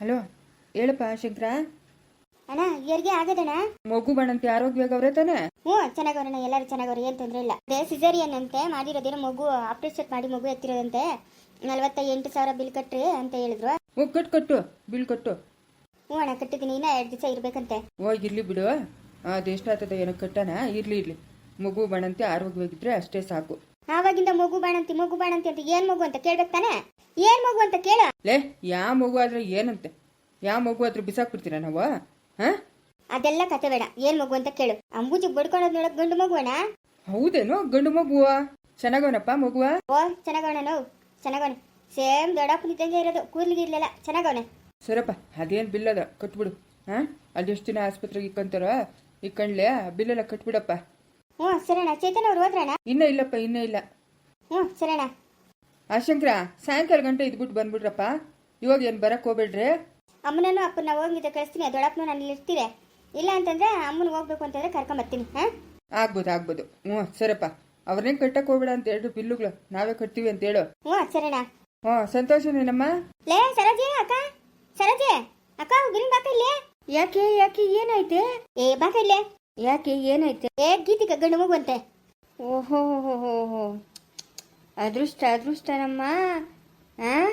Hello ಹೇಳಪ್ಪ ಶಂಕರ. ಅಣ್ಣ ಹೆರಿಗೆ ಆಗದಣ್ಣ? ಮಗು ಬಣ್ಣಂತೆ ಆರೋಗ್ಯವಾಗವ್ರೆ ತಾನೆ? ಹ್ಞೂ ಚೆನ್ನಾಗವ್ರಣ್ಣ ಎಲ್ಲರೂ ಚೆನ್ನಾಗವ್ರೆ ಏನು ತೊಂದರೆ ಇಲ್ಲ. ಅದೇ ಸಿಸೇರಿಯನ್ ಅಂತೆ ಮಾಡಿರೋದೇನೋ ಮಗು ಆಪರೇಷನ್ ಮಾಡಿ ಮಗು ಎತ್ತಿರೋದಂತೆ. ನಲವತ್ತ ಎಂಟು ಸಾವಿರ ಬಿಲ್ ಕಟ್ಟ್ರಿ ಅಂತ ಹೇಳಿದ್ರು. ಓ ಕಟ್ಟು ಕಟ್ಟು ಬಿಲ್ ಕಟ್ಟು. ಹ್ಞೂ ಅಣ್ಣ ಕಟ್ಟಿದ್ದೀನಿ ಇನ್ನೂ ಎರಡು ದಿವಸ ಇರಬೇಕಂತೆ. ಓ ಇರ್ಲಿ ಬಿಡು. ಅದೆಷ್ಟಾಗ್ತದೆ ಏನೋ ಕಟ್ಟಣ? ಇರ್ಲಿ ಇರ್ಲಿ. ಮಗು ಬಣ್ಣಂತೆ ಆರೋಗ್ಯವಾಗಿದ್ರೆ ಅಷ್ಟೇ ಸಾಕು. ಆವಾಗಿಂದ ಮಗು ಬಾಣಂತಿ ಮಗು ಬಾಣಂತಿ ಅಂತ ಏನ್ ಮಗು ಅಂತ ಕೇಳ್ಬೇಕು ತಾನೆ? ಏನ್ ಮಗು ಅಂತ ಕೇಳ. ಲೇ ಯಾವ ಮಗು ಆದ್ರೆ ಏನಂತೆ? ಯಾವ ಮಗು ಆದ್ರೆ ಬಿಸಾಕ್ಬಿಡ್ತೀರ ನಾವು? ಹಾ? ಅದೆಲ್ಲ ಕತೆ ಬೇಡ. ಏನ್ ಮಗು ಅಂತ ಕೇಳು. ಅಂಬುಜಿ ಬಡ್ಕೊಳೋದ್ ನೋಡಕ್ ಗಂಡು ಮಗುವಣ ಹೌದೇನು ಗಂಡು ಮಗುವ. ಚೆನ್ನಾಗವನಪ್ಪ ಮಗುವ? ಓ ಚೆನ್ನಾಗವಣ ನೋವು. ಚೆನ್ನಾಗವನೆ. ಸೇಮ್ ದೊಡ್ಡಪ್ಪನ ಇದ್ದಂಗೆ ಇರೋದು. ಕೂರ್ಲಿಗೆ ಇರ್ಲಿಲ್ಲ. ಚೆನ್ನಾಗವನ. ಸರಪ್ಪ ಅದೇನು ಬಿಲ್ಲದ ಕಟ್ಬಿಡು. ಹ? ಅಲ್ಲಿ ಎಷ್ಟು ದಿನ ಆಸ್ಪತ್ರೆಗೆ ಇಕ್ಕಂತಾರೋ? ಇಕ್ಕಂಡ್ಲೆ ಬಿಲ್ಲೆಲ್ಲ ಕಟ್ಬಿಡಪ್ಪ. ಹ್ಞೂ ಸರಣ ಚೇತನ್ ಅವ್ರು ಹೋದ್ರಣ ಇನ್ನೂ ಇಲ್ಲಪ್ಪ ಇನ್ನೂ ಇಲ್ಲ. ಹ್ಞೂ ಸರಣ್ಣ ಆ ಶಂಕರ ಸಾಯಂಕಾಲ ಗಂಟೆ ಇದ್ಬಿಟ್ಟು ಬಂದ್ಬಿಡ್ರಪ್ಪ ಇವಾಗ ಏನು ಬರಕ್ಕೆ ಹೋಗ್ಬೇಡ್ರಿ. ಅಮ್ಮನನ್ನು ಅಪ್ಪನ ಹೋಗಿದ್ದ ಕಳಿಸ್ತೀನಿ ದೊಡ್ಡಪ್ಪನ ನಾನು ಇಲ್ಲಿ ಇರ್ತೀರಿ ಇಲ್ಲ ಅಂತಂದ್ರೆ ಅಮ್ಮನ ಹೋಗ್ಬೇಕು ಅಂತಂದ್ರೆ ಕರ್ಕೊಂಬರ್ತೀನಿ ಹಾಂ? ಆಗ್ಬೋದು ಆಗ್ಬೋದು. ಹ್ಞೂ ಸರಪ್ಪ ಅವ್ರನ್ನೇನು ಕಟ್ಟಕ್ಕೆ ಹೋಗ್ಬೇಡ ಅಂತ ಹೇಳು ಬಿಲ್ಲುಗಳು ನಾವೇ ಕಟ್ತೀವಿ ಅಂತ ಹೇಳು. ಹ್ಞೂ ಸರಣ್ಣ ಹ್ಞೂ ಸಂತೋಷನೇನಮ್ಮ ಲೇ ಸರೋಜಿ ಅಕ್ಕ? ಸರೋಜಿ ಅಕ್ಕ ಗಿರಿನ್ ಬಾಕ ಇಲ್ಲಿ? ಯಾಕೆ ಯಾಕೆ ಏನೈತೆ ಏ ಬಾಕ ಇಲ್ಲಿ? ಯಾಕೆ ಏನಾಯ್ತೆ? ಏ ಗೀತಿಕ ಗಂಡು ಮಗುವಂತೆ. ಓಹೋ ಹೋ ಹೋ ಹೋ. ಅದೃಷ್ಟ, ಅದೃಷ್ಟನಮ್ಮ. ಹಾಂ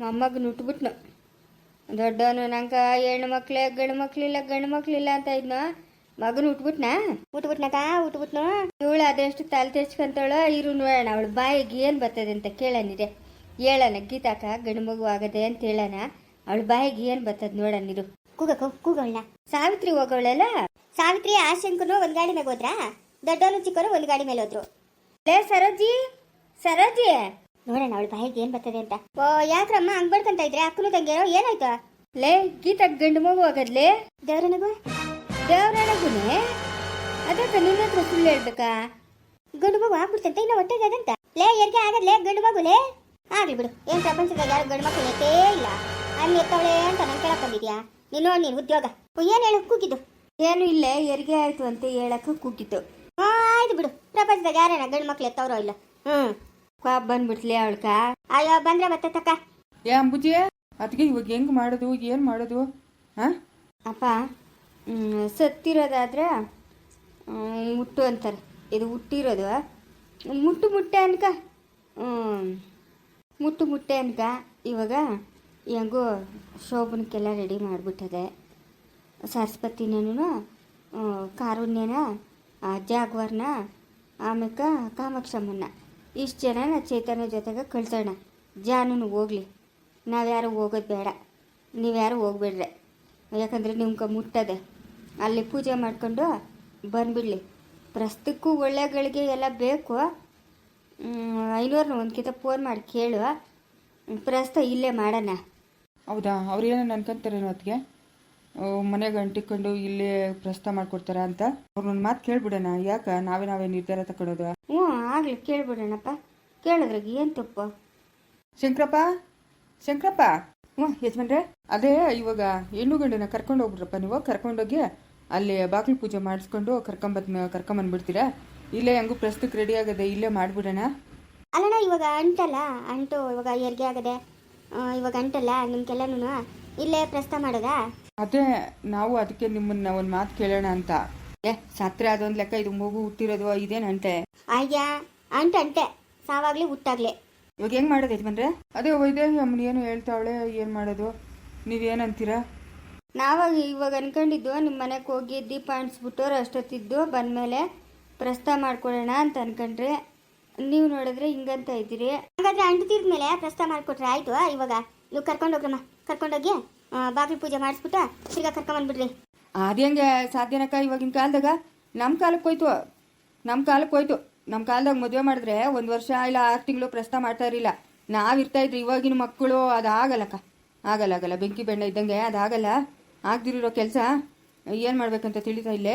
ಮೊಮ್ಮಗನ ನುಟ್ಬಿಟ್ನ ದೊಡ್ಡವನು ನಂಗ ಹೆಣ್ಣು ಮಕ್ಳೆ, ಗಂಡು ಮಕ್ಳಿಲ್ಲ ಗಂಡು ಮಕ್ಳಿಲ್ಲ ಅಂತ ಇದ್ನ. ಮಗನ ಉಟ್ಬಿಟ್ನಾ? ಉಟ್ಬಿಟ್ನಕ ಉಟ್ಬಿಟ್ನು. ಇವಳು ಅದೆಷ್ಟು ತಲೆ ತೆಚ್ಕೊಂತಾಳ, ಇರು ನೋಡೋಣ, ಅವಳು ಬಾಯಿಗೆ ಏನು ಬರ್ತದೆ ಅಂತ ಕೇಳನಿದೆ. ಹೇಳನ ಗೀತಾಕ ಗಂಡು ಮಗು ಆಗದೆ ಅಂತ ಹೇಳೋಣ. ಅವಳ ಬಾಯಿಗೆ ಏನು ಬರ್ತದೆ ನೋಡೋಣ ಇದು ಕೂಗ ಕೂಗೋಳ್ನ ಸಾವಿತ್ರಿ ಹೋಗೋಳಲ್ಲ? ಸಾವಿತ್ರಿ ಆಶಂಕನು ಒಂದ್ ಗಾಡಿ ಹೋದ್ರ? ದೊಡ್ಡವನು ಚಿಕ್ಕವರು ಒಂದ್ ಗಾಡಿ ಮೇಲೆ ಹೋದ್ರು. ಸರೋಜಿ ಸರೋಜಿ? ನೋಡೋಣ ಅವಳ ಬಾಯಿಗೆ ಏನ್ ಬರ್ತದೆ ಅಂತ. ಓ ಯಾಕ್ರಮ್ಮ ಹಂಗ್ ಬಡ್ಕಂತ ಇದ್ರೆ? ಅಕ್ಕನು ತಂಗಿಯರೋ? ಏನಾಯ್ತು? ಲೇ ಗೀತ ಗಂಡು ಮಗು ಆಗದ್ಲೆ? ದೇವ್ರನಗು? ದೇವ್ರನಗುನೆ? ಅದಕ್ಕೆ ನಿನ್ನ ಹತ್ರ ಸುಳ್ಳು ಹೇಳ್ಬೇಕಾ? ಗಂಡು ಮಗು ಆಗ್ಬಿಡ್ತಂತ ಇನ್ನ ಹೊಟ್ಟೆಗೆ ಅದಂತ? ಲೇ ಎರ್ಗೆ ಆಗದ್ಲೆ ಗಂಡು ಮಗುಲೇ ಆಗ್ಲಿ ಬಿಡು ಏನ್ ಪ್ರಪಂಚದಾಗ ಯಾರು ಗಂಡು ಮಕ್ಕಳು ಎತ್ತೇ ಇಲ್ಲ. ಅಲ್ಲಿ ಎತ್ತವಳೆ ಅಂತ ನನ್ ಕೇಳಕ್ ಬಂದಿದ್ಯಾ? ನೀನು ನೀನು ಉದ್ಯೋಗ. ಏನ್ ಹೇಳು ಕೂಗಿದ್ದು. ಏನು ಇಲ್ಲೇ ಹೆರಿಗೆ ಆಯ್ತು ಅಂತ ಹೇಳಕ್ ಕೂಗಿದ್ದು. ಆಯ್ತು ಬಿಡು ಪ್ರಪಂಚದಾಗ ಯಾರೇನ ಗಂಡು ಮಕ್ಳು ಎತ್ತವ್ರೋ ಇಲ್ಲ? ಹ್ಮ್. ಪಾಪ ಬಂದ್ಬಿಟ್ಲೆ ಅವಳ್ಕ. ಅಯ್ಯೋ ಬಂದ್ರೆ ಮತ್ತೆ ತಕ್ಕ ಏ ಅಂಬುಜಿ ಅದಕ್ಕೆ ಇವಾಗ ಹೆಂಗ್ ಮಾಡೋದು ಏನ್ ಮಾಡೋದು ಹಾ ಅಪ್ಪ ಮ್, ಸತ್ತಿರೋದಾದ್ರೆ ಮ್, ಮುಟ್ಟು ಅಂತಾರೆ. ಇದು ಹುಟ್ಟಿರೋದು. ಮುಟ್ಟು ಮುಟ್ಟೆ ಅನ್ಕ. ಹ್ಮ್. ಮುಟ್ಟು ಮುಟ್ಟೆ ಅನ್ಕ. ಇವಾಗ ಹೆಂಗೋ ಶೋಭನಕ್ಕೆಲ್ಲ ರೆಡಿ ಮಾಡಿಬಿಟ್ಟದೆ. ಸರಸ್ವತಿನೇನು ಕಾರುಣ್ಯನ ಆ ಜಾಗ್ವಾರ್ನ ಆಮೇಕ ಕಾಮಾಕ್ಷಮ್ಮನ್ನ. ಇಷ್ಟು ಜನ ಚೇತನ ಜೊತೆಗೆ ಕಳ್ಸೋಣ. ಜಾನು ಹೋಗ್ಲಿ. ನಾವ್ಯಾರು ಹೋಗೋದು ಬೇಡ. ನೀವ್ಯಾರು ಹೋಗ್ಬೇಡ್ರೆ. ಯಾಕಂದರೆ ನಿಮ್ಗೆ ಮುಟ್ಟದೆ. ಅಲ್ಲಿ ಪೂಜೆ ಮಾಡ್ಕೊಂಡು ಬಂದುಬಿಡಲಿ. ಪ್ರಸ್ತಕ್ಕೂ ಒಳ್ಳೆಗಳಿಗೆ ಎಲ್ಲ ಬೇಕು. ಐನೂರನ್ನ ಒಂದ್ಕಿತ ಫೋನ್ ಮಾಡಿ ಕೇಳು. ಪ್ರಸ್ತ ಇಲ್ಲೇ ಮಾಡೋಣ. ಹೌದಾ? ಅವ್ರು ಏನೋ ಅನ್ಕೊಂತಾರೇನೋ ಅದಕ್ಕೆ ಮನೆಗೆ ಅಂಟಿಕೊಂಡು ಇಲ್ಲಿ ಪ್ರಸ್ತಾವ ಮಾಡ್ಕೊಡ್ತಾರ ಅಂತ? ಅವ್ರನ್ನ ಮಾತು ಕೇಳ್ಬಿಡೋಣ. ಯಾಕ? ನಾವೇ ನಾವೇ ನಿರ್ಧಾರ ತಕೊಳ್ಳೋದು ಹ್ಞೂ ಆಗಲಿ ಕೇಳ್ಬಿಡೋಣಪ್ಪ. ಕೇಳಿದ್ರಾಗ ಏನು ತಪ್ಪು? ಶಂಕರಪ್ಪ? ಶಂಕರಪ್ಪ? ಹ್ಞೂ ಯಜಮಾನ್ರೆ? ಅದೇ ಇವಾಗ ಹೆಣ್ಣು ಗಂಡನ ಕರ್ಕೊಂಡು ಹೋಗ್ಬಿಡ್ರಪ್ಪ ನೀವು. ಕರ್ಕೊಂಡೋಗಿ ಅಲ್ಲಿ ಬಾಗಿಲು ಪೂಜೆ ಮಾಡಿಸ್ಕೊಂಡು ಕರ್ಕೊಂಬತ್ ಕರ್ಕೊಂಬಂದ್ಬಿಡ್ತೀರಾ? ಇಲ್ಲೇ ಹೆಂಗೂ ಪ್ರಸ್ತುತಕ್ಕೆ ರೆಡಿ ಆಗದೆ ಇಲ್ಲೇ ಮಾಡ್ಬಿಡೋಣ. ಅಲ್ಲಣ್ಣ ಇವಾಗ ಅಂಟಲ್ಲ? ಅಂಟು ಇವಾಗ ಹೆರಿಗೆ ಆಗದೆ. ಇವಾಗ ಅಂಟಲ್ಲ ನಿಮ್ಗೆಲ್ಲನೂ ಇಲ್ಲೇ ಪ್ರಸ್ತ ಮಾಡೋದಾ? ಅದೇ ನಾವು ಅದಕ್ಕೆ ನಿಮ್ಮನ್ನ ಒಂದು ಮಾತು ಕೇಳೋಣ ಅಂತ. ಏ ಸತ್ರೆ ಅದೊಂದು ಲೆಕ್ಕ ಇದು ಮಗು ಹುಟ್ಟಿರೋದು ಇದೇನಂತೆ ಅಯ್ಯ ಅಂಟ ಅಂತೆ ಸಾವಾಗ್ಲಿ ಹುಟ್ಟಾಗ್ಲಿ. ಇವಾಗ ಹೆಂಗ್ ಮಾಡೋದು ಯಜಮಾನ್ರೆ ಅದೇ ಇದೆ ಅಮ್ಮನ ಏನು ಹೇಳ್ತಾವಳೆ ಏನು ಮಾಡೋದು? ನೀವೇನಂತೀರಾ ನಾವಾಗ ಇವಾಗ ಅನ್ಕೊಂಡಿದ್ದು ನಿಮ್ಮ ಮನೆಗೆ ಹೋಗಿ ದೀಪ ಅಂಟಿಸ್ಬಿಟ್ಟು ಅಷ್ಟೊತ್ತಿದ್ದು ಬಂದಮೇಲೆ ಪ್ರಸ್ತಾವ ಮಾಡ್ಕೊಳ್ಳೋಣ ಅಂತ ಅನ್ಕೊಂಡ್ರೆ. ನೀವು ನೋಡಿದ್ರೆ ಹಿಂಗಂತ ಇದ್ದೀರಿ. ಹಾಗಾದ್ರೆ ಅಂಟು ತೀರ್ದ್ಮೇಲೆ ಪ್ರಸ್ತಾ ಮಾಡ್ಕೊಟ್ರೆ ಆಯ್ತು ಇವಾಗ? ನೀವು ಕರ್ಕೊಂಡೋಗ್ರಮ್ಮ ಕರ್ಕೊಂಡೋಗಿ? ಬಾಗಿಲು ಪೂಜೆ ಮಾಡಿಸ್ಬಿಟ್ಟು ತಿರ್ಗಾ ಕರ್ಕೊಂಬಂದ್ಬಿಡ್ರಿ ಅದೇಂಗೆ ಸಾಧ್ಯನಕ್ಕ ಇವಾಗಿನ ಕಾಲದಾಗ? ನಮ್ಮ ಕಾಲಕ್ಕೆ ಹೋಯ್ತು. ನಮ್ಮ ಕಾಲಕ್ಕೆ ಹೋಯ್ತು. ನಮ್ಮ ಕಾಲದಾಗ ಮದುವೆ ಮಾಡಿದ್ರೆ ಒಂದು ವರ್ಷ ಇಲ್ಲ ಆರು ತಿಂಗಳು ಪ್ರಸ್ತ ಮಾಡ್ತಾ ಇರಲಿಲ್ಲ. ನಾವು ಇರ್ತಾ ಇದ್ರಿ ಇವಾಗಿನ ಮಕ್ಕಳು ಅದು ಆಗಲ್ಲಕ್ಕ ಆಗಲ್ಲ ಆಗಲ್ಲ. ಬೆಂಕಿ ಬೆಣ್ಣೆ ಇದ್ದಂಗೆ ಅದಾಗಲ್ಲ ಆಗ್ದಿರೋ ಕೆಲಸ. ಏನು ಮಾಡ್ಬೇಕಂತ ತಿಳಿತಾ ಇಲ್ಲೇ?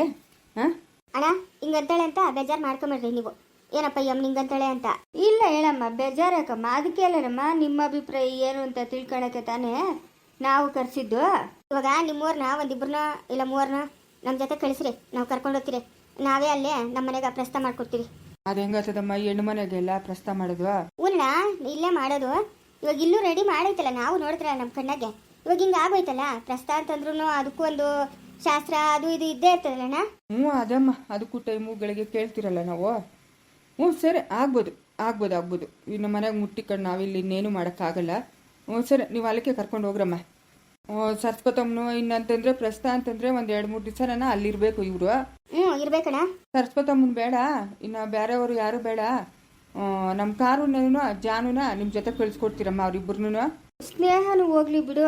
ಹಾಂ? ಅಣ್ಣ ಹಿಂಗಂತಾಳೆ ಅಂತ ಬೇಜಾರು ಮಾಡ್ಕೊಂಬಿಡ್ರಿ ನೀವು. ಏನಪ್ಪ ಯಮ್ ನಿಂಗಂತಾಳೆ ಅಂತ? ಇಲ್ಲ ಹೇಳಮ್ಮ ಬೇಜಾರಾಕಮ್ಮ ಅದಕ್ಕೆ ಅಲ್ಲಮ್ಮ ನಿಮ್ಮ ಅಭಿಪ್ರಾಯ ಏನು ಅಂತ ತಿಳ್ಕೊಳಕ್ಕೆ ತಾನೇ. ನಾವು ಕರೆಸಿದ್ದು. ಇವಾಗ ನಿಮ್ಮೂರ್ನ ಒಂದಿಬ್ರನ್ನ ಇಲ್ಲ ಮೂವರ್ನ ನಮ್ಮ ಜೊತೆ ಕಳಿಸ್ರಿ. ನಾವು ಕರ್ಕೊಂಡು ಹೋಗ್ತೀರಿ. ನಾವೇ ಅಲ್ಲೇ ನಮ್ಮ ಮನೆಗೆ ಪ್ರಸ್ತಾ ಮಾಡ್ಕೊಡ್ತೀವಿ. ಅದು ಹೆಂಗಾಗ್ತದಮ್ಮ ಹೆಣ್ಣು ಮನೆಗೆಲ್ಲ ಪ್ರಸ್ತಾವ ಮಾಡೋದು ಊನಣ್ಣ ಇಲ್ಲೇ ಮಾಡೋದು. ಇವಾಗ ಇಲ್ಲೂ ರೆಡಿ ಮಾಡೈತಲ್ಲ ನಾವು ನೋಡಿದ್ರೆ ನಮ್ಮ ಕಣ್ಣಾಗೆ. ಇವಾಗ ಹಿಂಗೆ ಆಗೋಯ್ತಲ್ಲ? ಪ್ರಸ್ತಾ ಅಂತಂದ್ರೂ ಅದಕ್ಕೂ ಒಂದು ಶಾಸ್ತ್ರ ಅದು ಇದು ಇದ್ದೇ ಇರ್ತದಲ್ಲಣ್ಣ? ಹ್ಞೂ ಅದಮ್ಮ. ಅದಕ್ಕೂ ಟೈಮುಗಳಿಗೆ ಕೇಳ್ತಿರಲ್ಲ ನಾವು. ಹ್ಞೂ ಸರಿ ಆಗ್ಬೋದು ಆಗ್ಬೋದು ಆಗ್ಬೋದು. ಇನ್ನು ಮನೆಗೆ ಮುಟ್ಟಿಕೊಂಡು ನಾವಿಲ್ಲಿ ಇನ್ನೇನು ಮಾಡೋಕ್ಕಾಗಲ್ಲ. ಹ್ಞೂ ಸರಿ ನೀವು ಅಲ್ಲಿಗೆ ಕರ್ಕೊಂಡು ಹೋಗ್ರಮ್ಮ. ಸರಸ್ವತಮ್ಮನು ಇನ್ನಂತಂದ್ರೆ ಪ್ರಸ್ತ ಅಂತಂದ್ರೆ ಒಂದು ಎರಡು ಮೂರು ದಿವಸ ನಾನು ಅಲ್ಲಿರಬೇಕು ಇವರು. ಹ್ಞೂ ಇರ್ಬೇಕಣ್ಣ. ಬೇಡ ಇನ್ನು ಬೇರೆಯವರು ಯಾರು ಬೇಡ. ನಮ್ಮ ಕಾರುನೂ ಜಾನುನ ನಿಮ್ಮ ಜೊತೆ ಕಳಿಸ್ಕೊಡ್ತೀರಮ್ಮ ಅವ್ರಿಬ್ರು ಸ್ನೇಹನು ಹೋಗ್ಲಿ ಬಿಡು.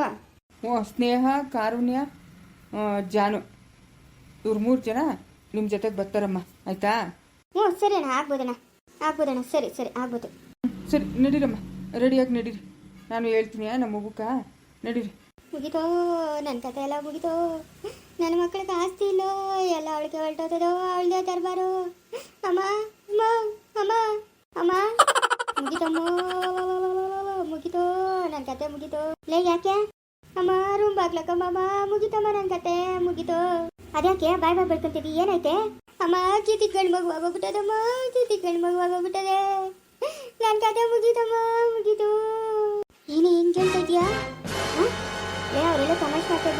ಓ ಸ್ನೇಹ ಕಾರುಣ್ಯ ಜಾನು. ಇವ್ರು ಮೂರು ಜನ ನಿಮ್ಮ ಜೊತೆಗೆ ಬರ್ತಾರಮ್ಮ ಆಯ್ತಾ? ಹ್ಞೂ ಸರಿ ಅಣ್ಣ ಆಗ್ಬೋದಣ್ಣ. ಆಗ್ಬೋದಣ್ಣ ಸರಿ ಸರಿ ಆಗ್ಬೋದು. ಸರಿ ನಡೀರಮ್ಮ ರೆಡಿಯಾಗಿ ನಡೀರಿ. ನಾನು ಹೇಳ್ತೀನಿ ನಮ್ಮ ಮಗುಕ. ನಡೀರಿ. ಮುಗಿತೋ ನನ್ನ ಕತೆ ಎಲ್ಲ ಮುಗಿತೋ, ನನ್ನ ಮಕ್ಕಳಿಗೆ ಆಸ್ತಿ ಇಲ್ಲೋ, ಎಲ್ಲ ಅವಳಿಗೆ ಹೊರಟೋತದೋ ಅವಳದೇ ತರಬಾರು ಅಮ್ಮ ಅಮ್ಮ ಅಮ್ಮ ಅಮ್ಮ. ಮುಗಿತಮ್ಮ, ಮುಗಿತೋ, ನನ್ನ ಕತೆ ಮುಗಿತೋ. ಲೇ, ಯಾಕೆ? ಅಮ್ಮ ರೂಮ್ ಬಾಗ್ಲಕ್ಕಮ್ಮ ಮುಗಿತಮ್ಮ, ನನ್ನ ಕತೆ ಮುಗಿತೋ. ಅದ್ಯಾಕೆ? ಬಾಯ್ ಬಾಯ್ ಬರ್ಕೊಂತೀವಿ ಏನೈತೆ ಅಮ್ಮ ಚೀತಿ ಗಂಡು ಮಗು ಆಗೋಗ್ಬಿಟ್ಟದಮ್ಮ ಚೀತಿ ಗಂಡು ಮಗು ಆಗೋಗ್ಬಿಟ್ಟದೆ. ನನ್ನ ಕತೆ ಮುಗಿತಮ್ಮ, ಮುಗಿತು. ಏನು ಹೆಂಗ್ ಹೇಳ್ತಾ ಇದೆಯಾ? ಏ ಅವರೆಲ್ಲ ತಮಾಷೆ ಮಾಡ್ತಾ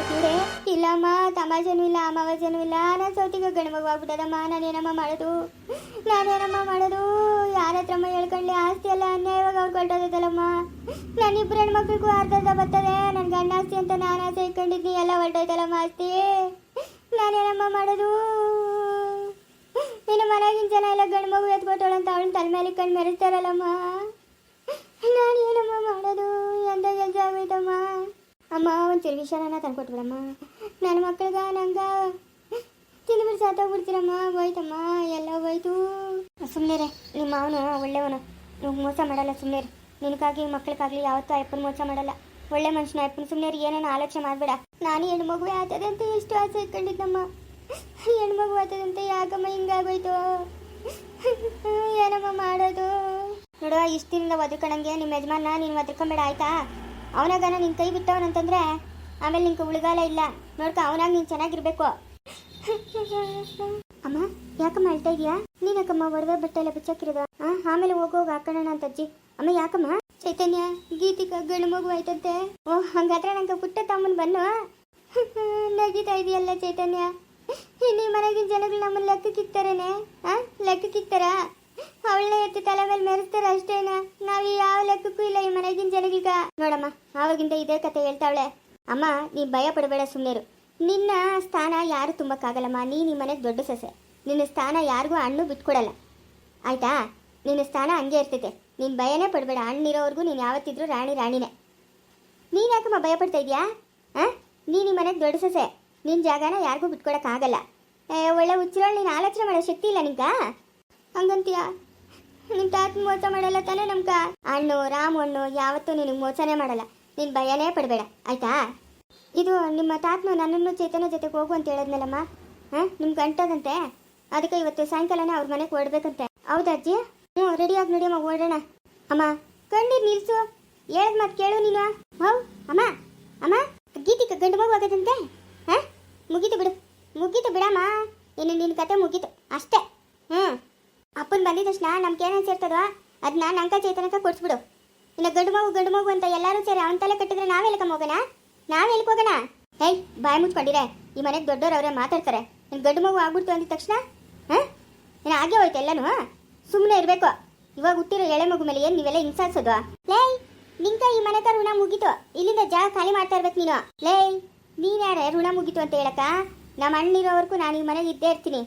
ಇಲ್ಲಮ್ಮ, ತಮಾಷೆನೂ ಇಲ್ಲ, ಅಮಾವಾಸ್ಯನೂ ಇಲ್ಲ. ನಾನು ಸೌತಿಗೆ ಗಂಡು ನಾನೇನಮ್ಮ ಮಾಡೋದು? ನಾನೇನಮ್ಮ ಮಾಡೋದು? ಯಾರ ಹತ್ರಮ್ಮ ಹೇಳ್ಕೊಂಡ್ಲಿ? ಆಸ್ತಿ ಎಲ್ಲ ಅನ್ಯಾಯವಾಗಿ ಅವ್ರು ಕೊಟ್ಟೋದಲ್ಲಮ್ಮ ನಾನಿಬ್ರು ಹೆಣ್ಮಕ್ಳಿಗೂ ಅರ್ಧ ಬರ್ತದೆ. ನನ್ನ ಗಂಡ ಆಸ್ತಿ ಅಂತ ನಾನು ಆಸೆ ಇಟ್ಕೊಂಡಿದ್ನಿ ಎಲ್ಲ ಹೊರಟೋಯ್ತಲ್ಲಮ್ಮ ಆಸ್ತಿ? ನಾನೇನಮ್ಮ ಮಾಡೋದು? ಇನ್ನು ಮನೆಗಿನ ಜನ ಎಲ್ಲ ಗಂಡು ಮಗು ಎತ್ಕೊಟ್ಟೋಳಂತ ಅಂತ ಅವಳು ತಲೆ ಮೇಲೆ ಮೆರೆಸ್ತಾರಲ್ಲಮ್ಮ. ನಾನು ಏನಮ್ಮ ಮಾಡೋದು ಎಂತ ಕೆಲಸ ಅಮ್ಮ ಒಂಚೂರು ವಿಷಯನ ತಂದ್ಕೊಟ್ಬಿಡಮ್ಮ. ನನ್ನ ಮಕ್ಕಳಿಗ ನಂಗ ತಿಂದ್ಬಿಟ್ಟು ಸಾತೋಗ್ಬಿಡ್ತೀರಮ್ಮ ಹೋಯ್ತಮ್ಮ, ಎಲ್ಲ ಹೋಯ್ತು. ಸುಮ್ಮನೆ ನಿಮ್ಮ ಅವನು ಒಳ್ಳೆಯವನು. ನೀವು ಮೋಸ ಮಾಡಲ್ಲ ಸುಮ್ಮನೆ ನಿನಗಾಗಿ, ಮಕ್ಕಳಿಗಾಗಲಿ ಯಾವತ್ತೂ ಅಯ್ಯಪ್ಪನ ಮೋಸ ಮಾಡಲ್ಲ. ಒಳ್ಳೆ ಮನುಷ್ಯನ ಅಯ್ಯಪ್ಪನ ಸುಮ್ಮನೆ ಏನೇನು ಆಲೋಚನೆ ಮಾಡಬೇಡ. ನಾನು ಹೆಣ್ಮಗು ಆಗ್ತದೆ ಅಂತ ಎಷ್ಟು ಆಸೆ ಇಟ್ಕೊಂಡಿದ್ದಮ್ಮ. ಹೆಣ್ಮಗು ಆಗ್ತದಂತೆ ಯಾಕಮ್ಮ ಹಿಂಗಾಗೋಯ್ತು? ಏನಮ್ಮ ಮಾಡೋದು? ನೋಡುವ ಇಷ್ಟು ದಿನದ ಬದುಕಣಂಗೆ ನಿಮ್ಮ ಯಜಮಾನ ನೀನು ಬದುಕೊಂಬೇಡ, ಆಯ್ತಾ? ಅವನಾಗನ ನಿನ್ನ ಕೈ ಬಿಟ್ಟವನಂತಂದ್ರೆ ಆಮೇಲೆ ನಿಂಗೆ ಉಳಿಗಾಲ ಇಲ್ಲ. ನೋಡ್ಕ, ಅವನಾಗ ನೀನು ಚೆನ್ನಾಗಿರ್ಬೇಕು. ಅಮ್ಮ, ಯಾಕಮ್ಮ ಅಳ್ತಾ ಇದೀಯಾ? ನೀನಕ್ಕಮ್ಮ ಒಡವೆ ಬಟ್ಟೆ ಎಲ್ಲ ಬಿಚ್ಚಾಕಿರೋದು? ಆಮೇಲೆ ಹೋಗೋಗ ಹಾಕೋಣ ಅಂತ ಅಜ್ಜಿ. ಅಮ್ಮ, ಯಾಕಮ್ಮ? ಚೈತನ್ಯ, ಗೀತಿಕ, ಗಂಡು ಮಗು ಆಯ್ತಂತೆ. ಓ, ಹಂಗಾದ್ರೆ ನಂಗೆ ಪುಟ್ಟ ತಮ್ಮನ್ ಬನ್ನು. ನಗೀತಾ ಇದೆಯಲ್ಲ ಚೈತನ್ಯ. ನೀ ಮನೆಗಿನ ಜನಗಳು ನಮ್ಮನ್ನ ಲೆಕ್ಕಕ್ಕಿಕ್ತಾರೇನೆ? ಆ, ಲೆಕ್ಕಕ್ಕಿಕ್ತಾರ? ಅವಳನ್ನ ಎತ್ತಿ ತಲೆ ಮೇಲೆ ಮೆರೆಸ್ತಾರ ಅಷ್ಟೇನ. ನಾವ್ ಯಾವ ಲೆಕ್ಕಕ್ಕೂ ಇಲ್ಲ ಈ ಮನೆಗಿನ ಜನಗೀಗ ನೋಡಮ್ಮ, ಆವಾಗಿಂದ ಇದೇ ಕತೆ ಹೇಳ್ತಾವಳೆ. ಅಮ್ಮ ನೀ ಭಯ ಪಡಬೇಡ ಸುಮ್ಮನೆರು ನಿನ್ನ ಸ್ಥಾನ ಯಾರು ತುಂಬಕ್ಕಾಗಲ್ಲಮ್ಮ. ನೀ ನಿಮ್ಮ ಮನೆಗೆ ದೊಡ್ಡ ಸೊಸೆ. ನಿನ್ನ ಸ್ಥಾನ ಯಾರಿಗೂ ಹಣ್ಣು ಬಿಟ್ಕೊಡಲ್ಲ. ಆಯ್ತಾ? ನಿನ್ನ ಸ್ಥಾನ ಹಂಗೆ ಇರ್ತೈತೆ. ನೀನು ಭಯನೇ ಪಡಬೇಡ. ಹಣ್ಣಿರೋವರೆಗೂ ನೀನು ಯಾವತ್ತಿದ್ರೂ ರಾಣಿ ರಾಣಿನೇ. ನೀನು ಯಾಕಮ್ಮ ಭಯ ಪಡ್ತಾ ಇದೀಯಾ? ಹಾಂ ನೀನು ನಿಮ್ಮ ಮನೆಗೆ ದೊಡ್ಡ ಸೊಸೆ. ನಿನ್ನ ಜಾಗನ ಯಾರಿಗೂ ಬಿಟ್ಕೊಡಕ್ಕಾಗಲ್ಲ. ಒಳ್ಳೆ ಹುಚ್ಚಿರೋಳು, ನೀನು ಆಲೋಚನೆ ಮಾಡೋ ಶಕ್ತಿ ಇಲ್ಲ ನಿಂಗ? ಹಂಗಂತೀಯ ನಿಮ್ಮ ತಾತ ಮೋಸ ಮಾಡಲ್ಲ ತಾನೇ ನಮ್ಗ ಅಣ್ಣು, ರಾಮು ಅಣ್ಣು ಯಾವತ್ತೂ ನಿನಗೆ ಮೋಸನೇ ಮಾಡಲ್ಲ. ನೀನು ಭಯನೇ ಪಡಬೇಡ, ಆಯ್ತಾ? ಇದು ನಿಮ್ಮ ತಾತನು ನನ್ನನ್ನು ಚೇತನ ಜೊತೆಗೆ ಹೋಗು ಅಂತ ಹೇಳಿದ್ನಲ್ಲಮ್ಮ. ಹಾಂ? ನಿಮ್ಮ ಗಂಟದಂತೆ? ಅದಕ್ಕೆ ಇವತ್ತು ಸಾಯಂಕಾಲನೇ ಅವ್ರ ಮನೆಗೆ ಓಡಬೇಕಂತೆ ಹೌದಾ ಅಜ್ಜಿ? ಹ್ಞೂ, ರೆಡಿಯಾಗಿ ನಡಿಯಮ್ಮ ಓಡೋಣ ಅಮ್ಮ, ಕಣ್ಣೀರು ನಿಲ್ಸು. ಹೇಳದ್ ಮಾತು ಕೇಳು ನೀನು. ಹೌ, ಅಮ್ಮ ಅಮ್ಮ, ಗೀತಿಕ ಗಂಡು ಮಗು ಆಗದಂತೆ? ಹಾಂ? ಮುಗೀತು ಬಿಡು, ಮುಗೀತು ಬಿಡಮ್ಮ. ಇನ್ನು ನಿನ್ನ ಕತೆ ಮುಗೀತು, ಅಷ್ಟೇ. ಹ್ಞೂ ಅಪ್ಪನ ಬಂದಿದ ತಕ್ಷಣ ನಮ್ಗೆ ಏನೇನು ಸೇರ್ತದೋ ಅದನ್ನ ನಂಕ ಚೈತನಕ ಕೊಡ್ಸ್ಬಿಡು. ಇನ್ನು ಗಂಡು ಮಗು ಗಂಡು ಮಗು ಅಂತ ಎಲ್ಲರೂ ಸೇರಿ ಅವನ ತಲೆ ಕಟ್ಟಿದ್ರೆ ನಾವೆಲ್ಲಕಮ್ಮ ಹೋಗೋಣ ನಾವೇ ಎಲ್ಲಿ ಹೋಗೋಣ? ಹೇಯ್ ಬಾಯಿ ಮುಚ್ಕೊಂಡಿರೆ ಈ ಮನೆಗೆ ದೊಡ್ಡವ್ರು ಅವರೇ ಮಾತಾಡ್ತಾರೆ. ನಿನ್ನ ಗಂಡು ಮಗು ಆಗ್ಬಿಡ್ತು ಅಂದಿದ ತಕ್ಷಣ, ಹಾಂ? ಏನು ಹಾಗೆ ಹೋಯ್ತು ಎಲ್ಲನೂ ಸುಮ್ಮನೆ ಇರಬೇಕು. ಇವಾಗ ಹುಟ್ಟಿರೋ ಎಳೆ ಮಗು ಮೇಲೆ ಏನು ನೀವೆಲ್ಲ ಹಿಂಸಾಸೋದು ಲೇಯ್ ನಿಂಕ ಈ ಮನೆ ಋಣ ಮುಗೀತು. ಇಲ್ಲಿಂದ ಜಾಗ ಖಾಲಿ ಮಾಡ್ತಾ ಇರ್ಬೇಕು ನೀನು. ಲೇಯ್ ನೀನು ಯಾರೇ ಋಣ ಮುಗೀತು ಅಂತ ಹೇಳಕ್ಕ? ನಮ್ಮ ಅಣ್ಣಿರೋವರೆಗೂ ನಾನು ಈ ಮನೆಗೆ ಇದ್ದೇ ಇರ್ತೀನಿ.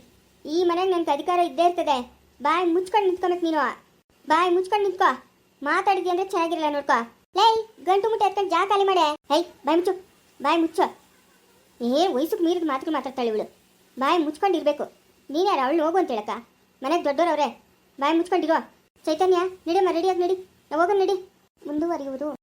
ಈ ಮನೆಗೆ ನನಗೆ ಅಧಿಕಾರ ಇದ್ದೇ ಇರ್ತದೆ. ಬಾಯ್ ಮುಚ್ಕೊಂಡು ನಿಂತ್ಕೊಬೇಕು ನೀನು. ಬಾಯ್ ಮುಚ್ಕೊಂಡು ನಿಂತ್ಕೋ. ಮಾತಾಡಿದ್ಯ ಅಂದ್ರೆ ಚೆನ್ನಾಗಿರಲ್ಲ ನೋಡ್ಕೋ. ಲೈ ಗಂಟು ಮುಟ್ಟೆ ಎತ್ಕೊಂಡು ಜಾ ಖಾಲಿ ಮಾಡೆ. ಹೈ, ಬಾಯ್ ಮುಚ್ಚು. ಬಾಯ್ ಮುಚ್ಚು. ಏ ವಯಸ್ಸಿಗೆ ಮೀರಿದ ಮಾತುಗಳು ಮಾತಾಡ್ತಾಳೆ ಇವಳು. ಬಾಯ್ ಮುಚ್ಕೊಂಡಿರ್ಬೇಕು ನೀನ್ಯಾರು ಅವಳು ಹೋಗು ಅಂತ ಹೇಳಕ್ಕ. ಮನೆಗೆ ದೊಡ್ಡೋರವ್ರೆ. ಬಾಯ್ ಮುಚ್ಕೊಂಡಿರೋ. ಚೈತನ್ಯ ನಡಿಯಮ್ಮ ರೆಡಿಯಾಗಿ ನಡಿ. ಹೋಗೋಣ ನಡಿ. ಮುಂದುವರಿಯುವುದು.